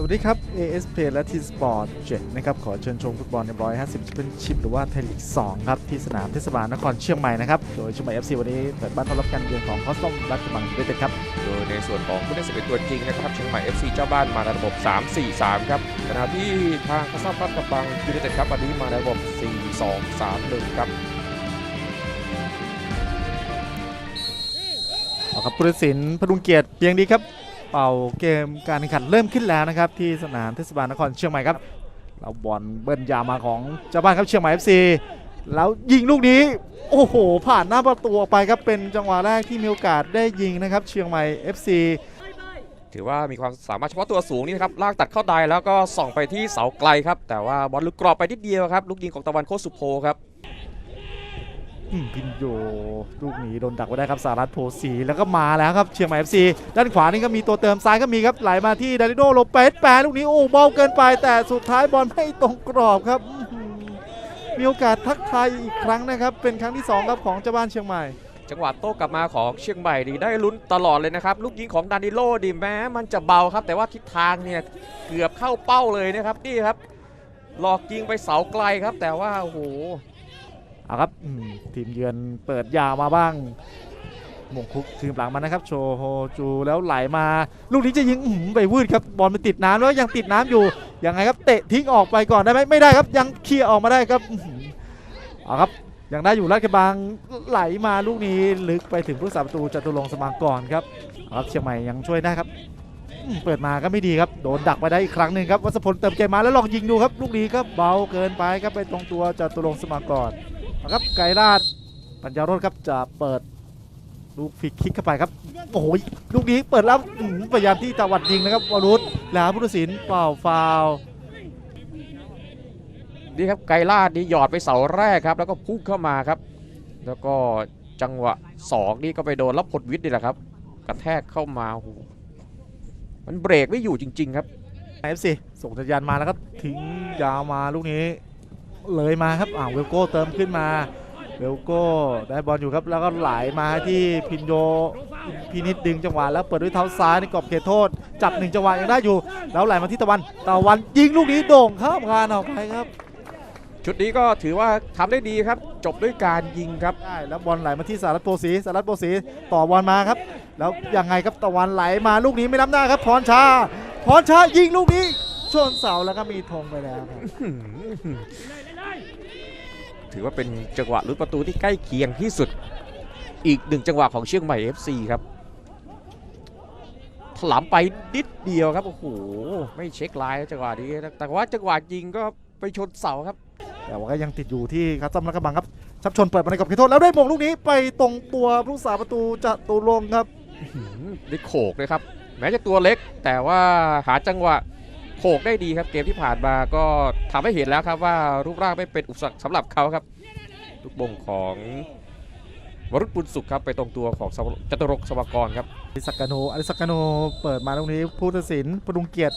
สวัสดีครับ AS Play และ T Sport 7นะครับ ขอเชิญชมฟุตบอลใน150 Championship หรือว่าไทยลีก 2 ครับ ที่สนามเทศบาลนครเชียงใหม่นะครับ โดยเชียงใหม่ FC วันนี้เปิดบ้านต้อนรับการเยือนของคอสตอมรัฐบังยูไนเต็ดครับ โดยในส่วนของผู้เล่นสิบเอ็ดตัวจริงนะครับ เชียงใหม่ FC เจ้าบ้านมาในระบบ 3-4-3 ครับขณะที่ทางคาซัมพัดกับบังยูไนเต็ดครับวันนี้มาในระบบ 4-2-3-1 ครับเอาครับผู้ตัดสินพดุงเกียรติเพียงดีครับ เป่าเกมการแข่งขันเริ่มขึ้นแล้วนะครับที่สนามเทศบาลนครเชียงใหม่ครับเราบอลเบิ้ลยามาของเจ้าบ้านครับเชียงใหม่ FC แล้วยิงลูกนี้โอ้โห ผ่านหน้าประตูออกไปครับเป็นจังหวะแรกที่มีโอกาสได้ยิงนะครับ เชียงใหม่ FC ถือว่ามีความสามารถเฉพาะตัวสูงนี่นะครับลากตัดเข้าไดแล้วก็ส่องไปที่เสาไกลครับ แต่ว่าบอลลุกกรอบไปนิดเดียวครับลูกยิงของตะวันโคสุโพครับ พินโยลูกหนีโดนดักไว้ได้ครับสารัตโพสีแล้วก็มาแล้วครับเชียงใหม่ FC ด้านขวานี่ก็มีตัวเติมซ้ายก็มีครับไหลมาที่ดาริโดโลเปสแปรลูกนี้โอ้เบาเกินไปแต่สุดท้ายบอลไม่ตรงกรอบครับ มีโอกาสทักทายอีกครั้งนะครับ เป็นครั้งที่2ครับของเจ้าบ้านเชียงใหม่ จังหวะโต้กลับมาของเชียงใหม่ดีได้ลุ้นตลอดเลยนะครับ ลูกยิงของดานิโลดีแม้มันจะเบาครับ แต่ว่าทิศทางเนี่ยเกือบเข้าเป้าเลยนะครับนี่ครับหลอกยิงไปเสาไกลครับ แต่ว่าโอ้โห เอาครับทีมเยือนเปิดยาวมาบ้างมงคุกทีมหลังมานะครับ โชโฮจูแล้วไหลมา ลูกนี้จะยิงไปวืดครับบอลไปติดน้ำแล้วยังติดน้ำอยู่ยังไงครับเตะทิ้งออกไปก่อนได้ไหมไม่ได้ครับ ยังเคลียร์ออกมาได้ครับอ๋อหือเอาครับยังได้อยู่ลาดกระบังไหลมาลูกนี้ลึกไปถึงผู้สาประตูจตุรงสมางกรครับเอครับเชียงใหม่ยังช่วยได้ครับเปิดมาก็ไม่ดีครับ โดนดักไปได้อีกครั้งหนึ่งครับวัชพลเติมเกมมาแล้วลองยิงดูครับ ลูกนี้ครับเบาเกินไปครับไปตรงตัวจตุรงสมางกร นะครับไกรราชปัญญารถครับจะเปิดลูกฟรีคิกเข้าไปครับโอ้โหลูกนี้เปิดแล้วอื้อหือพยายามที่จะวัดยิงนะครับวรุษแล้วผู้ตัดสินเป่าฟาวล์นี่ครับไกรลาดนี่หยอดไปเสาแรกครับ แล้วก็พุ่งเข้ามาครับ แล้วก็จังหวะสองนี่ก็ไปโดนรับผลวิทย์นี่แหละครับ กระแทกเข้ามาโอ้โหมันเบรกไม่อยู่จริง ๆ ครับเอฟซีส่งสัญญาณมาแล้วครับทิ้งยาวมาลูกนี้ เลยมาครับอ่าเวลโก้เติมขึ้นมา เวลโก้ได้บอลอยู่ครับแล้วก็ไหลมาที่พินโยพินิดดึงจังหวะแล้วเปิดด้วยเท้าซ้ายในกรอบเขตโทษ จับหนึ่งจังหวะยังได้อยู่ แล้วไหลมาที่ตะวัน ตะวันยิงลูกนี้โด่งข้ามคานออกไปครับ ชุดนี้ก็ถือว่าทำได้ดีครับ จบด้วยการยิงครับ ได้แล้วบอลไหลมาที่สารัตโปสีสารัตโปสีต่อบอลมาครับ แล้วยังไงครับตะวันไหลมาลูกนี้ไม่ล้ำหน้าครับพรชาพรชายิงลูกนี้ชนเสาแล้วก็มีธงไปแล้วครับ ถือว่าเป็นจังหวะลุ้นประตูที่ใกล้เคียงที่สุด อีกหนึ่งจังหวะของเชียงใหม่ FC ครับถลำไปนิดเดียวครับโอ้โหไม่เช็คไลน์จังหวะนี้นะแต่ว่าจังหวะยิงก็ไปชนเสาครับ แต่ว่าก็ยังติดอยู่ที่คัสซัมและกระบังครับชับชนเปิดมาในกรอบเขตโทษแล้วได้มงลูกนี้ไปตรงตัวผู้สาประตูจะตูลงครับหืมได้โขกเลยครับ แม้จะตัวเล็กแต่ว่าหาจังหวะ โขกได้ดีครับ เกมที่ผ่านมาก็ทำให้เห็นแล้วครับว่ารูปร่างไม่เป็นอุปสรรคสำหรับเขาครับลูกบงของวรุษปุณสุขครับไปตรงตัวของจตุรงค์สวากรครับอลิสักกโนอลิสักกโนเปิดมาตรงนี้ผู้ตัดสินปรุงเกียรติ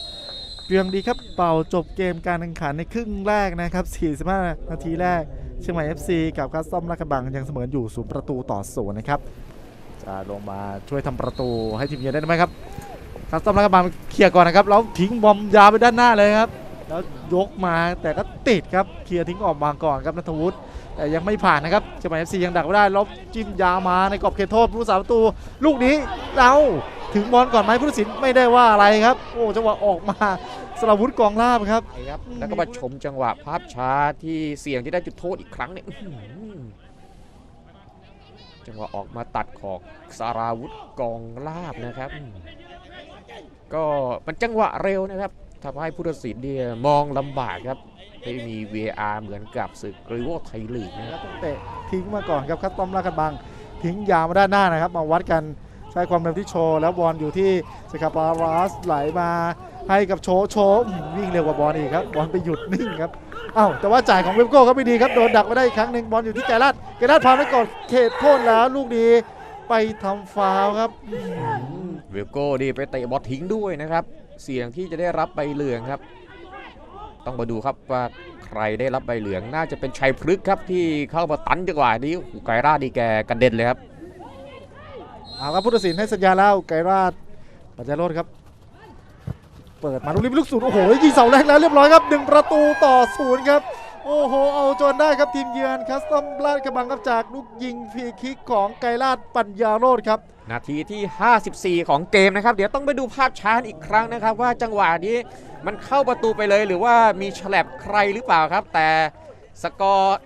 เพียงดีครับเป่าจบเกมการแข่งขันในครึ่งแรกนะครับ 45 นาทีแรก เชียงใหม่ FC กับคัสซัมลาดกระบังยังเสมออยู่ศูนย์ประตูต่อศูนย์นะครับ จะลงมาช่วยทำประตูให้ทีมเยือนได้ไหมครับ คัสซัมลาดกระบังเคลียร์ก่อนนะครับแล้วทิ้งบอมยาวไปด้านหน้าเลยครับ แล้วยกมาแต่ก็ติดครับเคลียร์ทิ้งออกมาก่อนครับนัทวุฒิแต่ยังไม่ผ่านนะครับเชียงใหม่ FC ยังดักไม่ได้แล้วจิ้มยาวมาในกรอบเขตโทษผู้สาประตู ลูกนี้เราถึงบอลก่อนไหมผู้ตัดสินไม่ได้ว่าอะไรครับ โอ้จังหวะออกมาสราวุธกองลาบครับครับ แล้วก็มาชมจังหวะภาพช้าที่เสี่ยงที่ได้จุดโทษอีกครั้งเนี่ยจังหวะออกมาตัดของสาราวุธกองลาบนะครับ ก็มันจังหวะเร็วนะครับทำให้ผู้ตัดสินเนี่ยมองลำบากครับไม่มี VAR เหมือนกับศึกรีโวไทยลีกนะครับต้องเตะทิ้งมาก่อนครับคัสตอมลาดกระบัง ทิ้งยาวมาด้านหน้านะครับ มาวัดกันใช้ความเร็วที่โชว์ แล้วบอลอยู่ที่สคาปารัสไหลมาให้กับโชว์โชว์วิ่งเร็วกว่าบอลอีกครับบอลไปหยุดนิ่งครับอ้าวแต่ว่าจ่ายของเวฟโก้ก็ไม่ดีครับโดนดักมาได้อีกครั้งหนึ่งบอลอยู่ที่ไกรัตไกรัตพาไปก่อนเขตโทษแล้วลูกนี้ไปทำฟาวครับ เวลโก้ดีไปเตะบอลทิ้งด้วยนะครับ เสี่ยงที่จะได้รับใบเหลืองครับ ต้องมาดูครับว่าใครได้รับใบเหลืองน่าจะเป็นชัยพฤกษ์ครับที่เข้ามาตันจังหวะนี้ไกราดีแกกระเด็นเลยครับเอาครับผู้ตัดสินให้สัญญาแล้วไกราตปัญญาโรดครับ เปิดมาลูกนี้เป็นลูกศูนย์โอ้โหยิงเสาแรกแล้วเรียบร้อยครับหนึ่งประตูต่อศูนย์ครับ โอ้โห เอาจนได้ครับทีมเยือนคัสตอมลาดกระบังครับจากลูกยิงฟรีคิกของไกรลาดปัญญาโรดครับ นาทีที่ 54 ของเกมนะครับ เดี๋ยวต้องไปดูภาพช้าอีกครั้งนะครับ ว่าจังหวะนี้มันเข้าประตูไปเลยหรือว่ามีฉลับใครหรือเปล่าครับ แต่สกอร์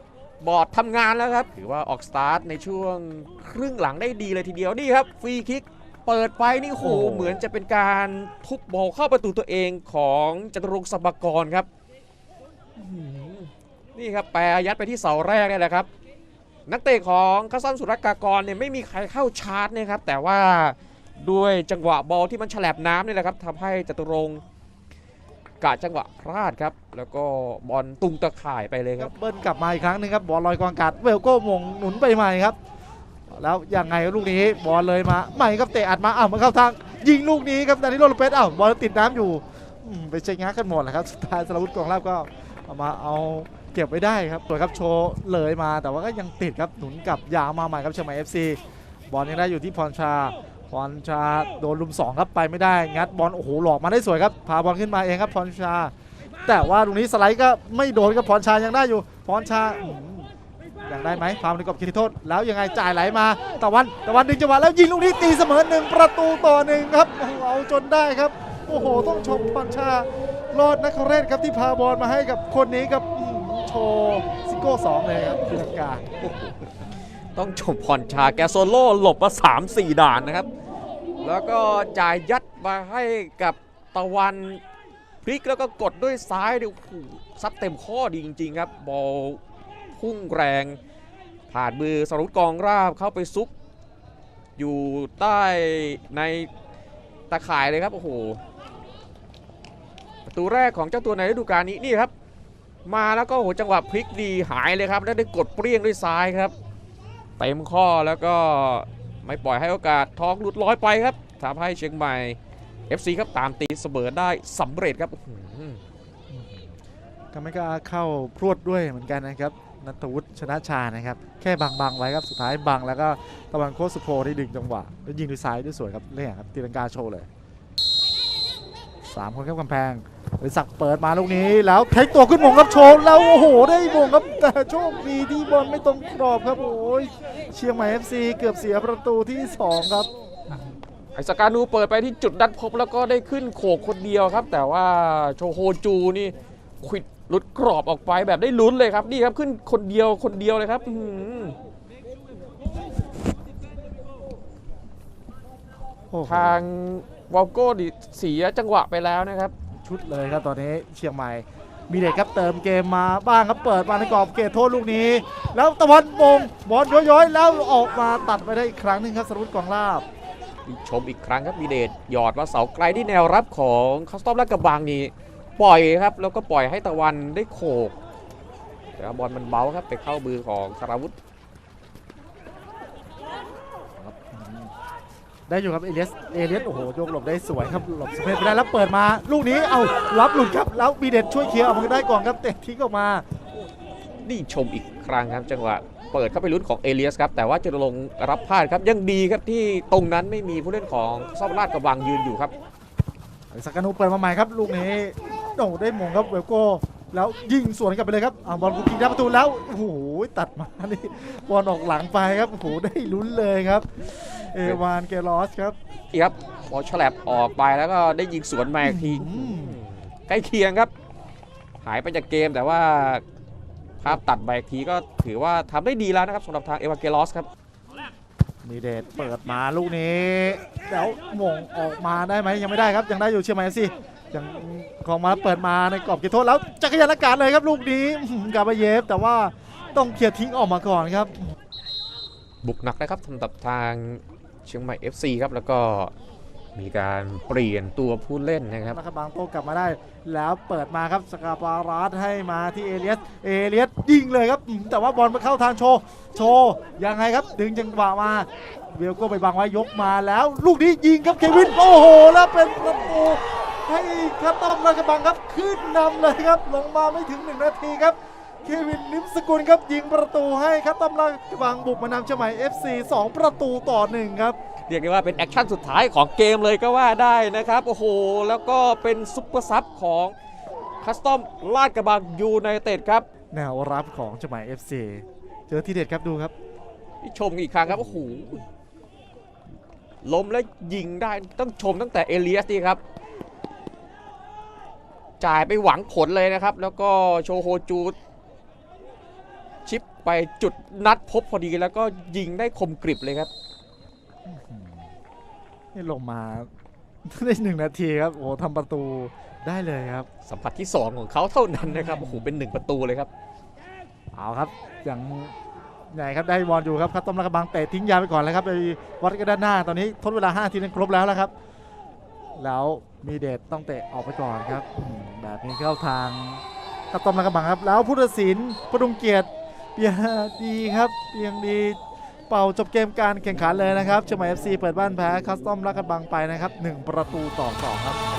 บอร์ดทำงานแล้วครับ ถือว่าออกสตาร์ทในช่วงครึ่งหลังได้ดีเลยทีเดียวนี่ครับฟรีคิกเปิดไปนี่โหเหมือนจะเป็นการทุบบอลเข้าประตูตัวเองของจตุรงค์สมกรครับ นี่ครับแปรยัดไปที่เสาแรกนี่แหละครับ นักเตะของคัสซัมสุรกากรเนี่ยไม่มีใครเข้าชาร์จนะครับ แต่ว่าด้วยจังหวะบอลที่มันฉลับน้ำนี่แหละครับทำให้จตุรงกะจังหวะพลาดครับ แล้วก็บอลตุงตะข่ายไปเลยครับเบิ้ลกลับมาอีกครั้งหนึงครับบอลลอยกองอากาศเวลโก้มงหนุนไปใหม่ครับ แล้วยังไงลูกนี้บอลเลยมาใหม่ครับเตะอัดมาอ้าวมันเข้าทาง ยิงลูกนี้ครับดานิโลโลเปสอ้าวบอลติดน้ำอยู่ไปเช็คงักกันหมดแหละครับสุดท้ายสาวุฒิกองราบก็มาเอา เก็บไว้ได้ครับสวยครับโชว์เลยมาแต่ว่าก็ยังติดครับหนุนกับยาวมาใหม่ครับเชียงใหม่เอฟซีบอลยังได้อยู่ที่พรชาพรชาโดนลุมสองครับไปไม่ได้ งัดบอลโอ้โหหลอกมาได้สวยครับพาบอลขึ้นมาเองครับพรชา แต่ว่าตรงนี้สไลด์ก็ไม่โดนกับพรชายังได้อยู่พรชาอยังได้ไหมฟามในกรอบเขตโทษ แล้วยังไงจ่ายไหลมาตะวันตะวันดึงจังหวะแล้วยิงลูกนี้ตีเสมอหนึ่งประตูต่อหนึ่งครับเอาจนได้ครับ โอ้โห ต้องชมพรชารอดนักเรศครับที่พาบอลมาให้กับคนนี้กับ ว์ซิโก้สองเลยครับทีลังกาต้องชมพรชาแกโซโล่หลบมา 3 4 ด่านนะครับ แล้วก็จ่ายยัดมาให้กับตะวันพลิกแล้วก็กดด้วยซ้ายดิโอ้ซัดเต็มข้อดีจริง ๆ ครับ บอลพุ่งแรง ผ่านมือสรุปกองราบเข้าไปซุก อยู่ใต้ในตะข่ายเลยครับ โอ้โหประตูแรกของเจ้าตัวในฤดูกาลนี้นี่ครับ มาแล้วก็โหจังหวะพลิกดีหายเลยครับ แล้วได้กดเปรี้ยงด้วยซ้ายครับเต็มข้อแล้วก็ไม่ปล่อยให้โอกาสท้องหลุดลอยไปครับทำให้เชียงใหม่ FC ครับตามตีเสมอได้สำเร็จครับอื้อหือก็ไม่กล้าเข้าพรวดด้วยเหมือนกันนะครับนัทวุฒิชนะชานะครับ แค่บังบังๆไว้ครับสุดท้ายบังแล้วก็ตะวันโคสุโพได้ดึงจังหวะแล้วยิงด้วยซ้ายด้วยสวยครับเล่นครับตีลังกาโชว์เลยสามคนครับกำแพง บริศักดิ์เปิดมาลูกนี้แล้วเทคตัวขึ้นมงครับโชว์แล้วโอ้โหได้มงครับแต่โชคดีที่บอลไม่ตรงกรอบครับโอ้ยเชียงใหม่ FC เกือบเสียประตูที่สองครับไอสการนูเปิดไปที่จุดดัดพบแล้วก็ได้ขึ้นโขกคนเดียวครับ แต่ว่าโชโฮจูนี่ควิดหลุดกรอบออกไปแบบได้ลุ้นเลยครับนี่ครับขึ้นคนเดียวคนเดียวเลยครับอื้อหือโอ้โหทางวอลโก้ดิเสียจังหวะไปแล้วนะครับ ชุดเลยครับตอนนี้เชียงใหม่ มีเด็กครับเติมเกมมาบ้างครับเปิดมาในกรอบเขตโทษลูกนี้ แล้วตะวันมงบอลย้อยๆ แล้วออกมาตัดไปได้อีกครั้งหนึงครับสรุปกองลาบชมอีกครั้งครับมีเดชหยอดว่าเสาไกลที่แนวรับของคัสตอมและกระบังนี่ปล่อยครับ แล้วก็ปล่อยให้ตะวันได้โขกแต่บอลมันเบาครับไปเข้ามือของสราวุธ ได้อยู่ครับเอเลียสเอเลียสโอ้โหโยกหลบได้สวยครับหลบสเปซไปได้แล้วเปิดมา ลูกนี้เอารับหลุดครับแล้วมีเด็ดช่วยเคลียร์ออกมาได้ก่อนครับเตะทิ้งออกมานี่ชมอีกครั้งครับจังหวะเปิดเข้าไปลุ้นของเอเลียสครับแต่ว่าจะลงค์รับพลาดครับยังดีครับที่ตรงนั้นไม่มีผู้เล่นของซอบราชกระบังยืนอยู่ครับสักกานุเปิดมาใหม่ครับลูกนี้โด่ได้มงครับเวลโก้แล้วยิงสวนกลับไปเลยครับอ่าบอลกูยิงได้ประตูแล้วโอ้โหตัดมานี่บอลออกหลังไปครับโอ้โหได้ลุ้นเลยครับ เอวานเกลอสครับนี่ครับพอฉลับออกไปแล้วก็ได้ยิงสวนมาอีกทีอืมใกล้เคียงครับ หายไปจากเกมแต่ว่าภาพตัดไปอีกทีก็ถือว่าทำได้ดีแล้วนะครับสำหรับทางเอวาเกลอสครับมีเดชเปิดมาลูกนี้แล้วมงออกมาได้ไหมยังไม่ได้ครับยังได้อยู่เชียร์ไหมสิยังของมาเปิดมาในกรอบเขตโทษแล้วจักรยานอากาศเลยครับลูกนี้อื้อหือกาบาเยฟแต่ว่าต้องเคลียร์ทิ้งออกมาก่อนครับ บุกหนักนะครับสำหรับทาง เชียงใหม่ FC ครับแล้วก็มีการเปลี่ยนตัวผู้เล่นนะครับแล้วบางโตกลับมาได้ แล้วเปิดมาครับสกาปารัสให้มาที่เอเลียสเอเลียสยิงเลยครับ แต่ว่าบอลมาเข้าทางโชโชยังไงครับ ดึงจังหวะมาเวลโก็ไปบังไว้ยกมาแล้ว ลูกนี้ยิงครับเควินโอ้โห แล้วเป็นประตูให้คัตตอมราชบังครับขึ้นนำเลยครับลงมาไม่ถึง1นาทีครับ เควินนิมสกุลครับยิงประตูให้คัตตอมราชบังบุกมานำเชียงใหม่ FC 2 ประตูต่อหนึ่งครับ เรียกได้ว่าเป็นแอคชั่นสุดท้ายของเกมเลยก็ว่าได้นะครับ โอ้โห แล้วก็เป็นซุปเปอร์ซับของคัสตอมลาดกระบังยูไนเต็ดครับ แนวรับของเจาหมาย FC เจอที่เด็ดครับดูครับที่ชมอีกครั้งครับ โอ้โหล้มแล้วยิงได้ต้องชมตั้งแต่เอเลียสนี่ครับจ่ายไปหวังผลเลยนะครับ แล้วก็โชโฮจูชิป ไปจุดนัดพบพอดีแล้วก็ยิงได้คมกริบเลยครับนี่ลงมาได้หนึ่งนาทีครับโอ้โหทำประตูได้เลยครับ สัมผัสที่ 2 ของเขาเท่านั้นนะครับโอ้โหเป็นหนึ่งประตูเลยครับ เอาครับยังใหญ่ครับได้บอลอยู่ครับครับต้มรักกระบังเตะทิ้งยาวไปก่อนเลยครับไปวัดกันด้านหน้าตอนนี้ทดเวลา5ทีนั้นครบแล้วแล้วครับ แล้วมีเดชต้องเตะออกไปก่อนครับอืมแบบนี้เข้าทางครับต้มรักกระบังครับ แล้วผู้ตัดสินประดุงเกียรติ เปียดีครับเปียงดีเป่าจบเกมการแข่งขันเลยนะครับเชียงใหม่เอฟซีเปิดบ้านแพ้คัสตอมรักกระบังไปนะครับหนึ่งประตูต่อสองครับ